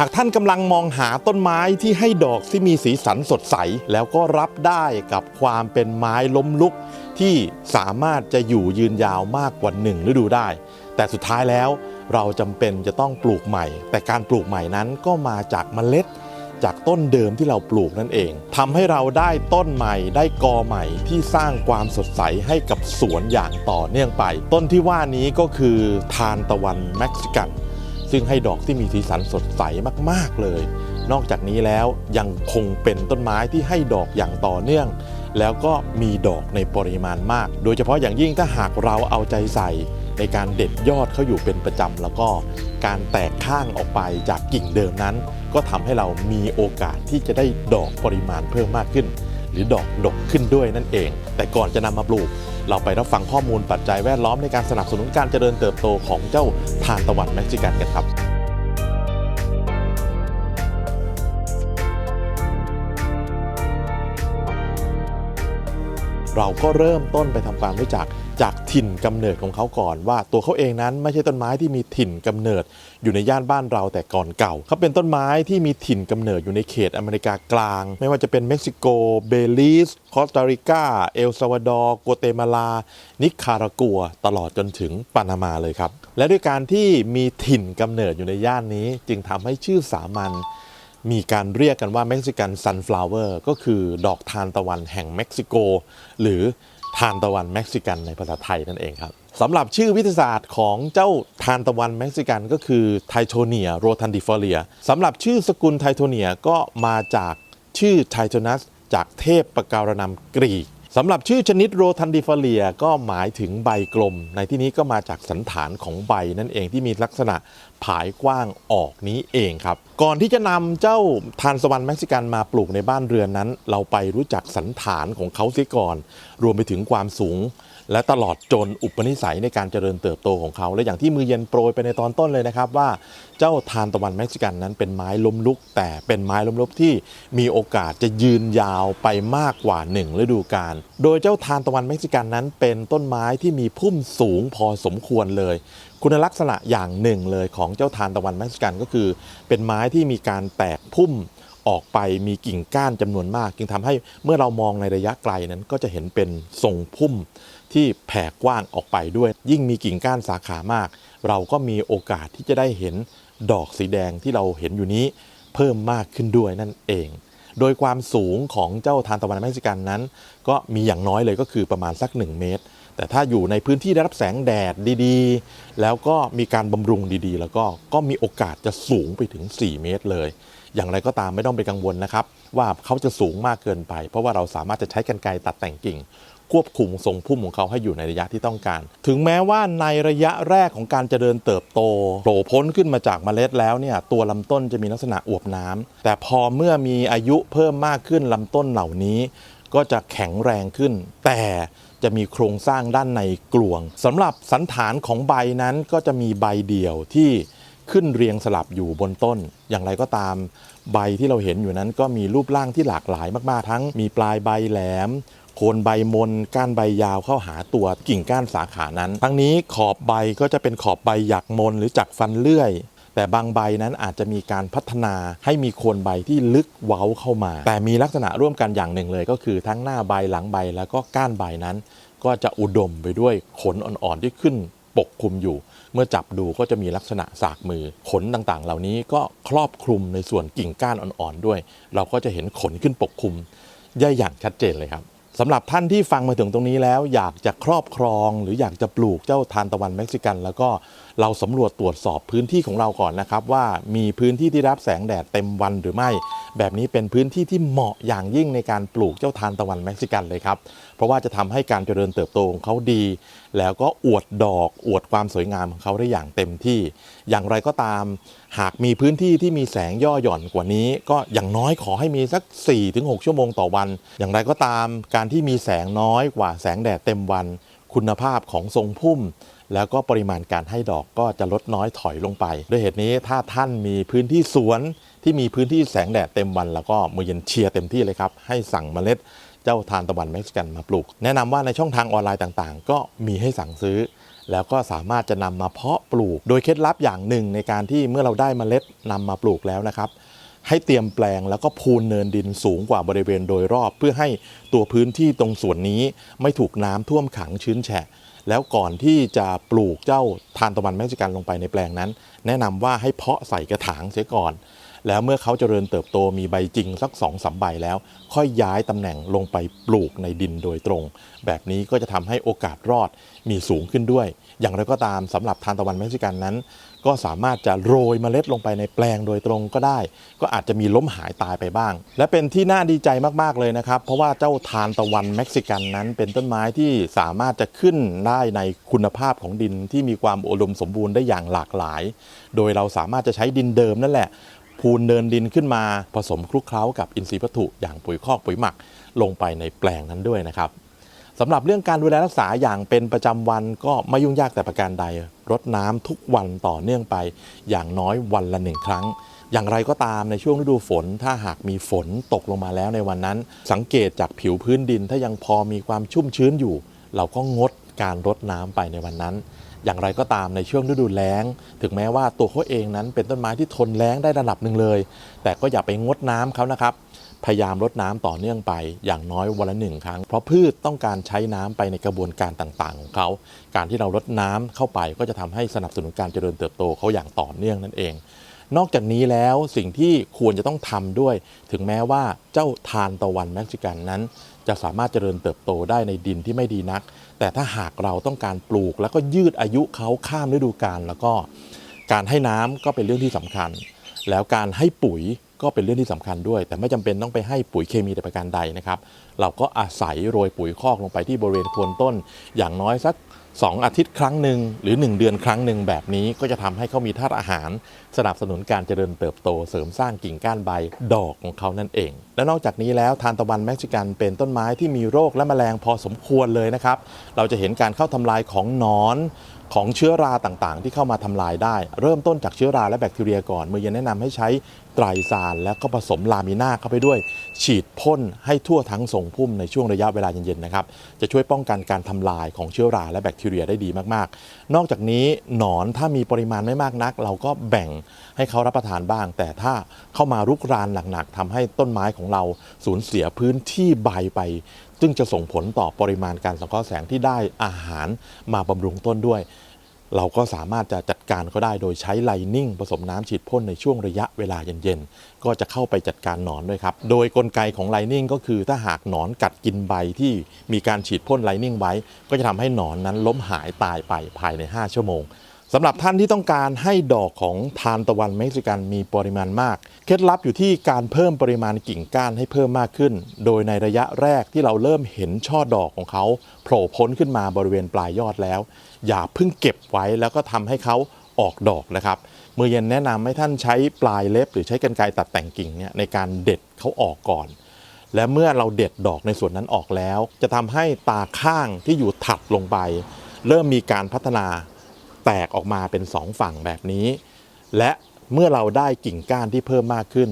หากท่านกำลังมองหาต้นไม้ที่ให้ดอกที่มีสีสันสดใส แล้วก็รับได้กับความเป็นไม้ล้มลุก ที่สามารถจะอยู่ยืนยาวมากกว่าหนึ่งฤดูได้ แต่สุดท้ายแล้วเราจำเป็นจะต้องปลูกใหม่ แต่การปลูกใหม่นั้นก็มาจากเมล็ด จากต้นเดิมที่เราปลูกนั่นเองทำให้เราได้ต้นใหม่ได้กอใหม่ที่สร้างความสดใสให้กับสวนอย่างต่อเนื่องไป ต้นที่ว่านี้ก็คือทานตะวันเม็กซิกัน ซึ่งให้ดอกที่มีสีสันสดใสมากๆเลย นอกจากนี้แล้วยังคงเป็นต้นไม้ที่ให้ดอกอย่างต่อเนื่อง แล้วก็มีดอกในปริมาณมาก โดยเฉพาะอย่างยิ่งถ้าหากเราเอาใจใส่ในการเด็ดยอดเขาอยู่เป็นประจำแล้วก็การแตกข้างออกไปจากกิ่งเดิมนั้น ก็ทำให้เรามีโอกาสที่จะได้ดอกปริมาณเพิ่มมากขึ้น หรือดอกดกขึ้นด้วยนั่นเอง แต่ก่อนจะนำมาปลูก เราไปรับฟังข้อมูลปัจจัยแวดล้อมในการสนับสนุนการเจริญเติบโตของเจ้าทานตะวันเม็กซิกันกันครับเราก็เริ่มต้นไปทำความรู้จัก จากถิ่นกำเนิดของเขาก่อนว่าตัวเขาเองนั้นไม่ใช่ต้นไม้ที่มีถิ่นกำเนิดอยู่ในย่านบ้านเราแต่ก่อนเก่าเขาเป็นต้นไม้ที่มีถิ่นกำเนิดอยู่ในเขตอเมริกากลาง ไม่ว่าจะเป็นเม็กซิโก เบลีสคอสตาริกา เอลซาวาดอร์กัวเตมาลา นิคารากัว ตลอดจนถึงปานามาเลยครับ และด้วยการที่มีถิ่นกำเนิดอยู่ในย่านนี้ จึงทำให้ชื่อสามัญมีการเรียกกันว่าเม็กซิกันซันฟลาวเวอร์ก็คือดอกทานตะวันแห่งเม็กซิโก หรือ ทานตะวันเม็กซิกันในภาษาไทยนั่นเองครับสำหรับชื่อวิทยาศาสตร์ของเจ้าทานตะวันเม็กซิกันก็คือไทโทเนียโรทันดิฟอเรียสำหรับชื่อสกุลไทโทเนียก็มาจากชื่อไทโทนัส จากเทพประการนำกรีกสำหรับชื่อชนิดโรทันดิฟเลียก็หมายถึงใบกลม ในที่นี้ก็มาจากสันฐานของใบนั่นเองที่มีลักษณะผายกว้างออกนี้เองครับ ก่อนที่จะนำเจ้าทานสวรรค์เม็กซิกันมาปลูกในบ้านเรือนนั้น เราไปรู้จักสันฐานของเขาเสียก่อน รวมไปถึงความสูง และตลอดจนอุปนิสัยในการเจริญเติบโตของเขา และอย่างที่มือเย็นโปรยไปในตอนต้นเลยนะครับว่าเจ้าทานตะวันเม็กซิกันนั้นเป็นไม้ล้มลุก แต่เป็นไม้ล้มลุกที่มีโอกาสจะยืนยาวไปมากกว่าหนึ่งฤดูกาลโดยเจ้าทานตะวันเม็กซิกันนั้นเป็นต้นไม้ที่มีพุ่มสูงพอสมควรเลย คุณลักษณะอย่างหนึ่งเลยของเจ้าทานตะวันเม็กซิกันก็คือ เป็นไม้ที่มีการแตกพุ่มออกไปมีกิ่งก้านจำนวนมาก จึงทำให้เมื่อเรามองในระยะไกลนั้นก็จะเห็นเป็นทรงพุ่มที่แผ่กว้างออกไปด้วย ยิ่งมีกิ่งก้านสาขามาก เราก็มีโอกาสที่จะได้เห็นดอกสีแดงที่เราเห็นอยู่นี้เพิ่มมากขึ้นด้วยนั่นเอง โดยความสูงของเจ้าทานตะวันเม็กซิกันนั้น ก็มีอย่างน้อยเลยก็คือประมาณสัก 1 เมตร แต่ถ้าอยู่ในพื้นที่ได้รับแสงแดดดีๆ แล้วก็มีการบำรุงดีๆ แล้วก็ก็มีโอกาสจะสูงไปถึง 4 เมตรเลย อย่างไรก็ตามไม่ต้องไปกังวลนะครับ ว่าเขาจะสูงมากเกินไป เพราะว่าเราสามารถจะใช้กรรไกรตัดแต่งกิ่ง ควบคุมทรงพุ่มของเขาให้อยู่ในระยะที่ต้องการ ถึงแม้ว่าในระยะแรกของการเจริญเติบโตโผล่พ้นขึ้นมาจากเมล็ดแล้วเนี่ยตัวลำต้นจะมีลักษณะอวบน้ำแต่พอเมื่อมีอายุเพิ่มมากขึ้นลำต้นเหล่านี้ ก็จะแข็งแรงขึ้น แต่ จะมีโครงสร้างด้านในกลวงสำหรับสันฐานของใบนั้นก็จะมีใบเดี่ยวที่ขึ้นเรียงสลับอยู่บนต้น อย่างไรก็ตามใบที่เราเห็นอยู่นั้นก็มีรูปร่างที่หลากหลายมากๆ ทั้งมีปลายใบแหลม โคนใบมน ก้านใบยาวเข้าหาตัวกิ่งก้านสาขานั้น ทั้งนี้ขอบใบก็จะเป็นขอบใบหยักมนหรือจักฟันเลื่อย แต่บางใบนั้นอาจจะมีการพัฒนาให้มีโคนใบที่ลึกเว้าเข้ามา แต่มีลักษณะร่วมกันอย่างหนึ่งเลย ก็คือทั้งหน้าใบหลังใบแล้วก็ก้านใบนั้น ก็จะอุดมไปด้วยขนอ่อนๆที่ขึ้นปกคลุมอยู่ เมื่อจับดูก็จะมีลักษณะสากมือ ขนต่างๆ เหล่านี้ก็ครอบคลุมในส่วนกิ่งก้านอ่อนๆด้วย เราก็จะเห็นขนขึ้นปกคลุมได้อย่างชัดเจนเลยครับ สำหรับท่านที่ฟังมาถึงตรงนี้แล้ว อยากจะครอบครองหรืออยากจะปลูกเจ้าทานตะวันเม็กซิกัน แล้วก็เราสำรวจตรวจสอบพื้นที่ของเราก่อนนะครับ ว่ามีพื้นที่ที่รับแสงแดดเต็มวันหรือไม่ แบบนี้เป็นพื้นที่ที่เหมาะอย่างยิ่งในการปลูกเจ้าทานตะวันเม็กซิกันเลยครับ เพราะว่าจะทำให้การเจริญเติบโตของเขาดี แล้วก็อวดดอกอวดความสวยงามของเขาได้อย่างเต็มที่ อย่างไรก็ตาม หากมีพื้นที่ที่มีแสงย่อหย่อนกว่านี้ ก็อย่างน้อยขอให้มีสัก 4-6 ชั่วโมงต่อวัน อย่างไรก็ตาม การที่มีแสงน้อยกว่าแสงแดดเต็มวัน คุณภาพของทรงพุ่มแล้วก็ปริมาณการให้ดอกก็จะลดน้อยถอยลงไป ด้วยเหตุนี้ถ้าท่านมีพื้นที่สวน ที่มีพื้นที่แสงแดดเต็มวัน แล้วก็มือเย็นเชียร์เต็มที่เลยครับ ให้สั่งเมล็ดเจ้าทานตะวันเม็กซิกันมาปลูก แนะนำว่าในช่องทางออนไลน์ต่างๆ ก็มีให้สั่งซื้อ แล้วก็สามารถจะนำมาเพาะปลูก โดยเคล็ดลับอย่างหนึ่งในการที่เมื่อเราได้เมล็ดนำมาปลูกแล้วนะครับให้เตรียมแปลงแล้วก็พูนเนินดินสูงกว่าบริเวณโดยรอบ เพื่อให้ตัวพื้นที่ตรงส่วนนี้ไม่ถูกน้ำท่วมขังชื้นแฉะ แล้วก่อนที่จะปลูกเจ้าทานตะวันเม็กซิกันลงไปในแปลงนั้น แนะนำว่าให้เพาะใส่กระถางเสียก่อน แล้วเมื่อเขาเจริญเติบโตมีใบจริงสักสองสามใบแล้ว ค่อยย้ายตำแหน่งลงไปปลูกในดินโดยตรง แบบนี้ก็จะทำให้โอกาสรอดมีสูงขึ้นด้วย อย่างไรก็ตามสำหรับทานตะวันเม็กซิกันนั้น ก็สามารถจะโรยเมล็ดลงไปในแปลงโดยตรงก็ได้ ก็อาจจะมีล้มหายตายไปบ้าง และเป็นที่น่าดีใจมากๆเลยนะครับ เพราะว่าเจ้าทานตะวันเม็กซิกันนั้น เป็นต้นไม้ที่สามารถจะขึ้นได้ในคุณภาพของดินที่มีความอุดมสมบูรณ์ได้อย่างหลากหลาย โดยเราสามารถจะใช้ดินเดิมนั่นแหละ พูนเดินดินขึ้นมาผสมคลุกเคล้ากับอินทรีย์วัตถุอย่างปุ๋ยคอกปุ๋ยหมักลงไปในแปลงนั้นด้วยนะครับสำหรับเรื่องการดูแลรักษาอย่างเป็นประจำวันก็ไม่ยุ่งยากแต่ประการใด รดน้ำทุกวันต่อเนื่องไป อย่างน้อยวันละหนึ่งครั้ง อย่างไรก็ตามในช่วงฤดูฝน ถ้าหากมีฝนตกลงมาแล้วในวันนั้น สังเกตจากผิวพื้นดินถ้ายังพอมีความชุ่มชื้นอยู่ เราก็งดการรดน้ำไปในวันนั้น อย่างไรก็ตามในช่วงฤดูแล้ง ถึงแม้ว่าตัวเขาเองนั้นเป็นต้นไม้ที่ทนแล้งได้ระดับหนึ่งเลย แต่ก็อย่าไปงดน้ำเขานะครับ พยายามรดน้ำต่อเนื่องไปอย่างน้อยวันละหนึ่งครั้ง เพราะพืชต้องการใช้น้ำไปในกระบวนการต่างๆ ของเขา การที่เรารดน้ำเข้าไปก็จะทำให้สนับสนุนการเจริญเติบโตเขาอย่างต่อเนื่องนั่นเองนอกจากนี้แล้วสิ่งที่ควรจะต้องทำด้วย ถึงแม้ว่าเจ้าทานตะวันเม็กซิกันนั้น จะสามารถเจริญเติบโตได้ในดินที่ไม่ดีนัก แต่ถ้าหากเราต้องการปลูก แล้วก็ยืดอายุเขาข้ามฤดูกาลแล้วก็การให้น้ำก็เป็นเรื่องที่สำคัญ แล้วการให้ปุ๋ยก็เป็นเรื่องที่สำคัญด้วย แต่ไม่จำเป็นต้องไปให้ปุ๋ยเคมีแต่ประการใดนะครับ เราก็อาศัยโรยปุ๋ยคอกลงไปที่บริเวณโคนต้น อย่างน้อยสัก 2 อาทิตย์ครั้งหนึ่งหรือ 1 เดือนครั้งหนึ่งแบบนี้ก็จะทำให้เขามีธาตุอาหารสนับสนุนการเจริญเติบโตเสริมสร้างกิ่งก้านใบดอกของเขานั่นเอง และนอกจากนี้แล้วทานตะวันเม็กซิกันเป็นต้นไม้ที่มีโรคและแมลงพอสมควรเลยนะครับ เราจะเห็นการเข้าทำลายของหนอนของเชื้อราต่างๆ ที่เข้ามาทำลายได้ เริ่มต้นจากเชื้อราและแบคทีเรียก่อนมือย็นแนะนำให้ใช้ไตรซานแล้วก็ผสมลามิน่าเข้าไปด้วย ฉีดพ่นให้ทั่วทั้งทรงพุ่มในช่วงระยะเวลาเย็นๆนะครับจะช่วยป้องกันการทำลายของเชื้อราและแบคทีเรียได้ดีมากๆ นอกจากนี้หนอนถ้ามีปริมาณไม่มากนัก เราก็แบ่งให้เขารับประทานบ้าง แต่ถ้าเข้ามารุกรานหนักๆทำให้ต้นไม้ของเราสูญเสียพื้นที่ใบไป ซึ่งจะส่งผลต่อปริมาณการสังเคราะห์แสงที่ได้อาหารมาบำรุงต้นด้วย เราก็สามารถจะจัดการเขาได้โดยใช้ไลนิ่งผสมน้ำฉีดพ่นในช่วงระยะเวลาเย็นๆ ก็จะเข้าไปจัดการหนอนด้วยครับ โดยกลไกของไลนิ่งก็คือถ้าหากหนอนกัดกินใบที่มีการฉีดพ่นไลนิ่งไว้ ก็จะทำให้หนอนนั้นล้มหายตายไปภายใน 5 ชั่วโมง สำหรับท่านที่ต้องการให้ดอกของทานตะวันเม็กซิกันมีปริมาณมาก เคล็ดลับอยู่ที่การเพิ่มปริมาณกิ่งก้านให้เพิ่มมากขึ้น โดยในระยะแรกที่เราเริ่มเห็นช่อดอกของเขาโผล่พ้นขึ้นมาบริเวณปลายยอดแล้ว อย่าเพิ่งเก็บไว้แล้วก็ทำให้เขาออกดอกนะครับเมื่อเย็นแนะนำให้ท่านใช้ปลายเล็บ หรือใช้กรรไกรตัดแต่งกิ่งเนี่ยในการเด็ดเขาออกก่อน และเมื่อเราเด็ดดอกในส่วนนั้นออกแล้ว จะทำให้ตาข้างที่อยู่ถัดลงไป เริ่มมีการพัฒนา แตกออกมาเป็นสองฝั่งแบบนี้ และเมื่อเราได้กิ่งก้านที่เพิ่มมากขึ้น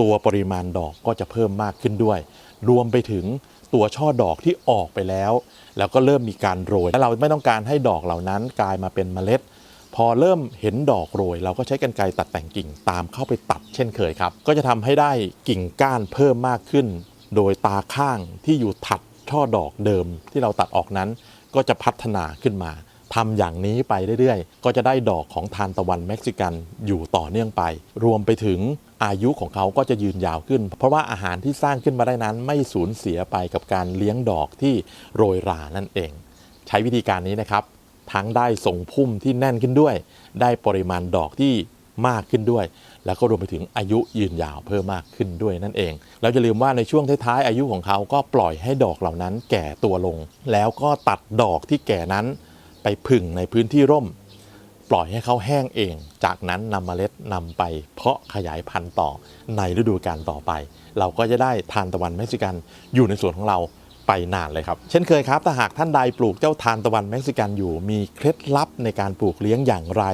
ตัวปริมาณดอกก็จะเพิ่มมากขึ้นด้วย รวมไปถึงตัวช่อดอกที่ออกไปแล้ว แล้วก็เริ่มมีการโรยและเราไม่ต้องการให้ดอกเหล่านั้นกลายมาเป็นเมล็ด พอเริ่มเห็นดอกโรย เราก็ใช้กรรไกรตัดแต่งกิ่งตามเข้าไปตัดเช่นเคยครับ ก็จะทำให้ได้กิ่งก้านเพิ่มมากขึ้น โดยตาข้างที่อยู่ถัดช่อดอกเดิมที่เราตัดออกนั้น ก็จะพัฒนาขึ้นมา ทำอย่างนี้ไปเรื่อยๆ ก็จะได้ดอกของทานตะวันเม็กซิกันอยู่ต่อเนื่องไป รวมไปถึงอายุของเขาก็จะยืนยาวขึ้น เพราะว่าอาหารที่สร้างขึ้นมาได้นั้นไม่สูญเสียไปกับการเลี้ยงดอกที่โรยรานั่นเอง ใช้วิธีการนี้นะครับ ทั้งได้ส่งพุ่มที่แน่นขึ้นด้วย ได้ปริมาณดอกที่มากขึ้นด้วย แล้วก็รวมไปถึงอายุยืนยาวเพิ่มมากขึ้นด้วยนั่นเอง แล้วจะลืมว่าในช่วงท้ายๆอายุของเขาก็ปล่อยให้ดอกเหล่านั้นแก่ตัวลง แล้วก็ตัดดอกที่แก่นั้น ไปผึ่งในพื้นที่ร่ม ปล่อยให้เขาแห้งเอง จากนั้นนำเมล็ดนำไป เพาะขยายพันธุ์ต่อในฤดูกาลต่อไป เราก็จะได้ทานตะวันเม็กซิกันอยู่ในสวนของเราไปนานเลยครับ เช่นเคยครับถ้าหากท่านใดปลูกเจ้าทานตะวันเม็กซิกันอยู่มีเคล็ดลับในการปลูกเลี้ยงอย่างไร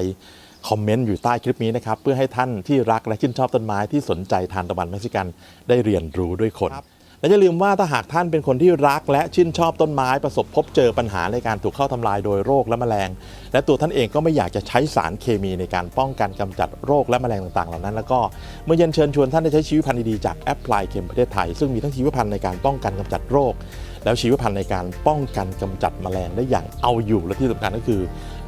คอมเมนต์อยู่ใต้คลิปนี้นะครับ เพื่อให้ท่านที่รักและชื่นชอบต้นไม้ที่สนใจทานตะวันเม็กซิกันได้เรียนรู้ด้วยคน และอย่าลืมว่าถ้าหากท่านเป็นคนที่รักและชื่นชอบต้นไม้ประสบพบเจอปัญหาในการถูกเข้าทำลายโดยโรคและแมลง และตัวท่านเองก็ไม่อยากจะใช้สารเคมีในการป้องกันกำจัดโรคและแมลงต่างๆ เหล่านั้น แล้วก็เมื่อเย็นเชิญชวนท่านได้ใช้ชีวิตพันธุ์ดีๆจากแอปพลายเคมประเทศไทย ซึ่งมีทั้งชีวพันธุ์ในการป้องกันกำจัดโรค แล้วชีวพันธุ์ในการป้องกันกำจัดแมลงได้อย่างเอาอยู่และที่สำคัญก็คือ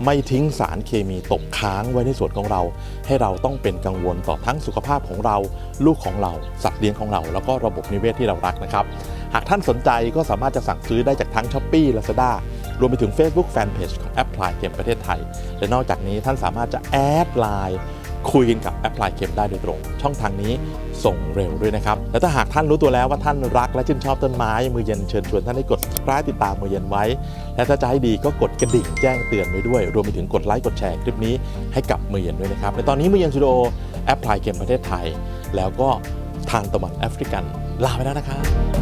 ไม่ทิ้งสารเคมีตกค้างไว้ในสวนของเรา ให้เราต้องเป็นกังวลต่อทั้งสุขภาพของเรา ลูกของเรา สัตว์เลี้ยงของเรา แล้วก็ระบบนิเวศที่เรารักนะครับ หากท่านสนใจก็สามารถจะสั่งซื้อได้จากทั้ง s h อ p e e Lazada รวมไปถึง Facebook Fanpage ของ Apply เกมประเทศไทย และนอกจากนี้ท่านสามารถจะแอดไลน์ คุยกันกับ Apply เกมได้โดยตรง ช่องทางนี้ส่งเร็วด้วยนะครับ และถ้าหากท่านรู้ตัวแล้วว่าท่านรักและชื่นชอบต้นไม้มือเย็นเชิญชวนท่านให้กด subscribe ติดตามมือเย็นไว้ และถ้าจะให้ดีก็กดกระดิ่งแจ้งเตือนไว้ด้วย รวมไปถึงกดไลค์กดแชร์คลิปนี้ให้กับมือเย็นด้วยนะครับในตอนนี้มือเย็นสตูดิโอแอปพลายเกมประเทศไทย แล้วก็ทานตะวันแอฟริกันลาไปแล้วนะครับ